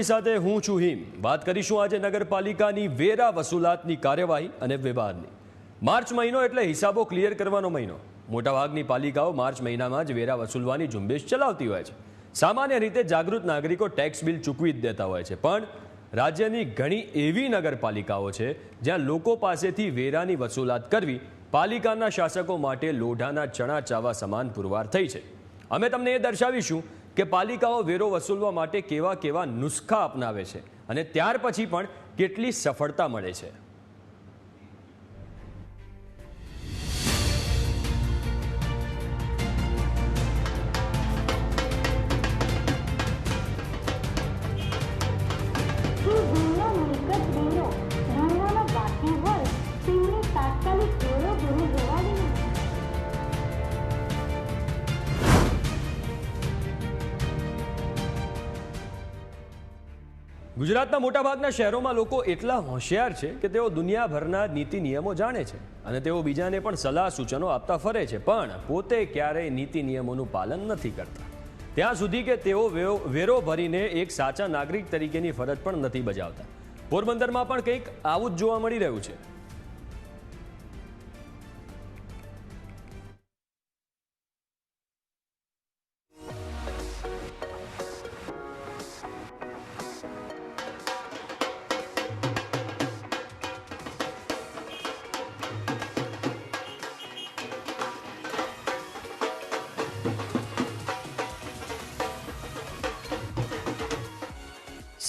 આપની સાથે હું છું હિમ. વાત કરીશું આજે નગરપાલિકાની વેરા વસૂલાતની કાર્યવાહી અને વિવાદની. માર્ચ મહિનો એટલે હિસાબો ક્લિયર કરવાનો મહિનો. મોટાભાગની પાલિકાઓ માર્ચ મહિનામાં જ વેરા વસૂલવાની ઝુંબેશ ચલાવતી હોય છે. સામાન્ય રીતે જાગૃત નાગરિકો ટેક્સ બિલ ચૂકવી જ દેતા હોય છે. પણ રાજ્યની ઘણી એવી નગરપાલિકાઓ છે, જ્યાં લોકો પાસેથી વેરાની વસૂલાત કરવી પાલિકાના શાસકો માટે લોઢાના ચણા ચાવા સમાન પુરવાર થઈ છે. અમે તમને એ દર્શાવીશું કે પાલિકાઓ વેરો વસૂલવા માટે કેવા કેવા નુસ્ખા અપનાવે છે અને ત્યાર પછી પણ કેટલી સફળતા મળે છે. ગુજરાતના મોટાભાગના શહેરોમાં લોકો એટલા હોશિયાર છે કે તેઓ દુનિયાભરના નીતિ નિયમો જાણે છે અને તેઓ બીજાને પણ સલાહ સૂચનો આપતા ફરે છે, પણ પોતે ક્યારેય નીતિ નિયમોનું પાલન નથી કરતા. ત્યાં સુધી કે તેઓ વેરો- ભરીને એક સાચા નાગરિક તરીકેની ફરજ પણ નથી બજાવતા. પોરબંદરમાં પણ કંઈક આવું જ જોવા મળી રહ્યું છે.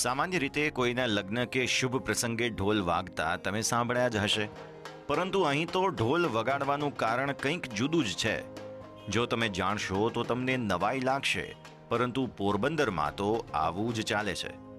સામાન્ય રીતે કોઈના લગ્ન કે શુભ પ્રસંગે ઢોલ વાગતા તમે સાંભળ્યા જ હશે. પરંતુ અહીં તો ઢોલ વગાડવાનું કારણ કંઈક જુદું જ છે. જો તમે જાણશો તો તમને નવાઈ લાગશે, પરંતુ પોરબંદરમાં તો આવું જ ચાલે છે.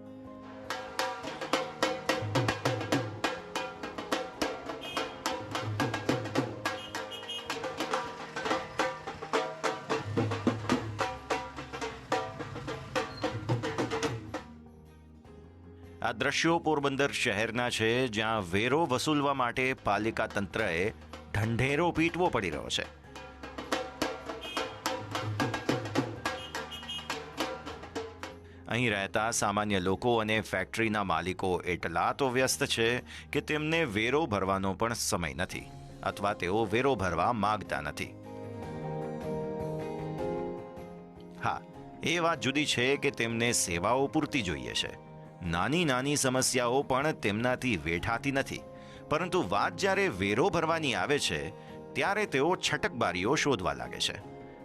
આ દ્રશ્યો પોરબંદર શહેરના છે, જ્યાં વેરો વસૂલવા માટે પાલિકા તંત્રએ ઢંઢેરો પીટવો પડી રહ્યો છે. અહીં રહેતા સામાન્ય લોકો અને ફેક્ટરીના માલિકો એટલા તો વ્યસ્ત છે કે તેમને વેરો ભરવાનો પણ સમય નથી, અથવા તેઓ વેરો ભરવા માગતા નથી. હા, એ વાત જુદી છે કે તેમને સેવાઓ પૂરતી જોઈએ છે. નાની નાની સમસ્યાઓ પણ તેમનાથી વેઠાતી નથી. પરંતુ વાત જ્યારે વેરો ભરવાની આવે છે, ત્યારે તેઓ છટકબારીઓ શોધવા લાગે છે.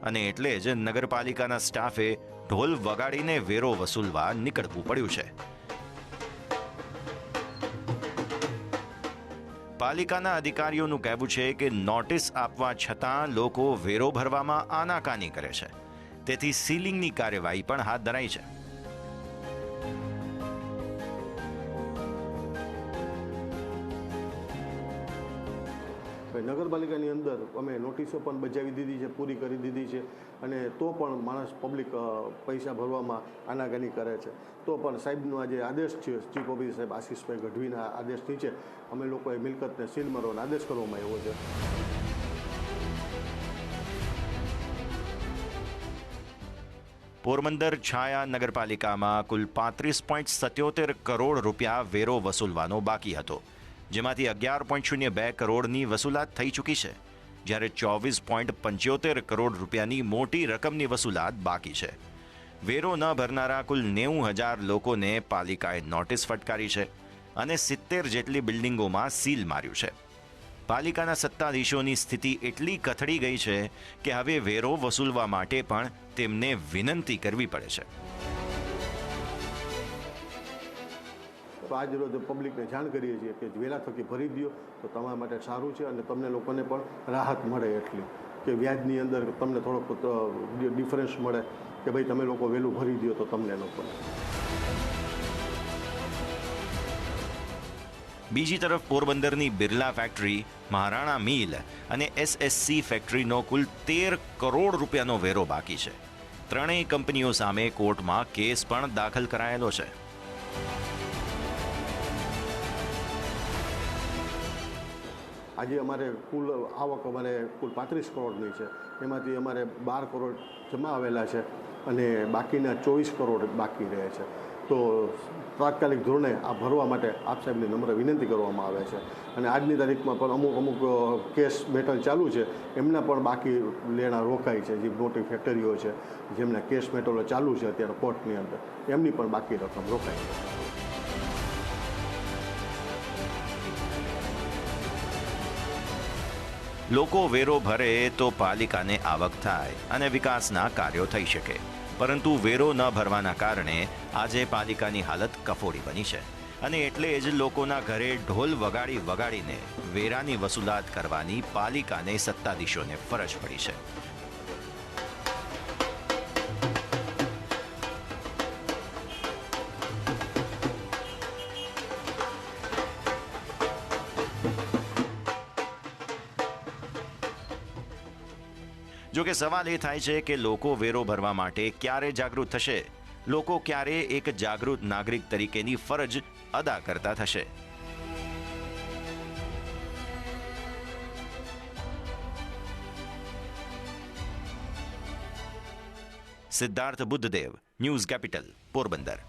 અને એટલે જ નગરપાલિકાના સ્ટાફે ઢોલ વગાડીને વેરો વસૂલવા નીકળવું પડ્યું છે. પાલિકાના અધિકારીઓનું કહેવું છે કે નોટિસ આપવા છતાં લોકો વેરો ભરવામાં આનાકાની કરે છે. તેથી સીલિંગની કાર્યવાહી પણ હાથ ધરાઈ છે. નગરપાલિકાની અંદર અમે નોટિસો પણ બજાવી દીધી છે, પૂરી કરી દીધી છે અને તો પણ માણસ પબ્લિક પૈસા ભરવામાં આનાકાની કરે છે. તો પણ સાહેબનો આજે આદેશ છે ચીફ ઓફિસર સાહેબ આશીષભાઈ ગઢવીના આદેશ નીચે અમે લોકોએ મિલકતને સીલ મારવાનો આદેશ કરવામાં આવ્યો છે. પોરબંદર છાયા નગરપાલિકામાં કુલ પાંત્રીસ પોઈન્ટ સત્યોતેર કરોડ રૂપિયા વેરો વસૂલવાનો બાકી હતો. જેમાંથી અગિયાર પોઈન્ટ શૂન્ય બે કરોડની વસૂલાત થઈ ચૂકી છે, જ્યારે ચોવીસ પોઈન્ટ પંચોતેર કરોડ રૂપિયાની મોટી રકમની વસૂલાત બાકી છે. વેરો ન ભરનારા કુલ નેવું હજાર લોકોને પાલિકાએ નોટિસ ફટકારી છે અને સિત્તેર જેટલી બિલ્ડિંગોમાં સીલ માર્યું છે. પાલિકાના સત્તાધીશોની સ્થિતિ એટલી કથળી ગઈ છે કે હવે વેરો વસૂલવા માટે પણ તેમને વિનંતી કરવી પડે છે. તો આજ રોજ પબ્લિકને જાણ કરીએ છીએ કે વહેલા થકી ભરી દો તો તમારા માટે સારું છે અને તમને લોકોને પણ રાહત મળે એટલી. કે વ્યાજની અંદર તમને થોડોક ડિફરન્સ મળે કે ભાઈ તમે લોકો વહેલું ભરી દો તો તમને લોકોને. બીજી તરફ પોરબંદરની બિરલા ફેક્ટરી મહારાણા મિલ અને એસએસસી ફેક્ટરીનો કુલ તેર કરોડ રૂપિયાનો વેરો બાકી છે. ત્રણેય કંપનીઓ સામે કોર્ટમાં કેસ પણ દાખલ કરાયેલો છે. આજે અમારે કુલ આવક અમારે કુલ પાંત્રીસ કરોડની છે. એમાંથી અમારે બાર કરોડ જમા આવેલા છે અને બાકીના ચોવીસ કરોડ બાકી રહે છે. તો તાત્કાલિક ધોરણે આ ભરવા માટે આપ સાહેબની નમ્ર વિનંતી કરવામાં આવે છે. અને આજની તારીખમાં પણ અમુક અમુક કેસ મેટલ ચાલુ છે. એમના પણ બાકી લેણા રોકાય છે. જે મોટી ફેક્ટરીઓ છે, જેમના કેસ મેટલો ચાલુ છે અત્યારે કોર્ટની અંદર, એમની પણ બાકી રકમ રોકાય છે. લોકો વેરો ભરે તો પાલિકાને આવક થાય અને વિકાસના કાર્યો થઈ શકે. પરંતુ વેરો ન ભરવાના કારણે આજે પાલિકાની હાલત કફોડી બની છે અને એટલે જ લોકોના ઘરે ઢોલ વગાડી વગાડીને વેરાની વસૂલાત કરવાની પાલિકાને સત્તાધીશોને ફરજ પડી છે. જો કે સવાલ એ થાય છે કે લોકો વેરો ભરવા માટે ક્યારે જાગૃત થશે? લોકો ક્યારે એક જાગૃત નાગરિક તરીકેની ફરજ અદા કરતા થશે? Siddharth Buddhadev, news capital, Porbandar.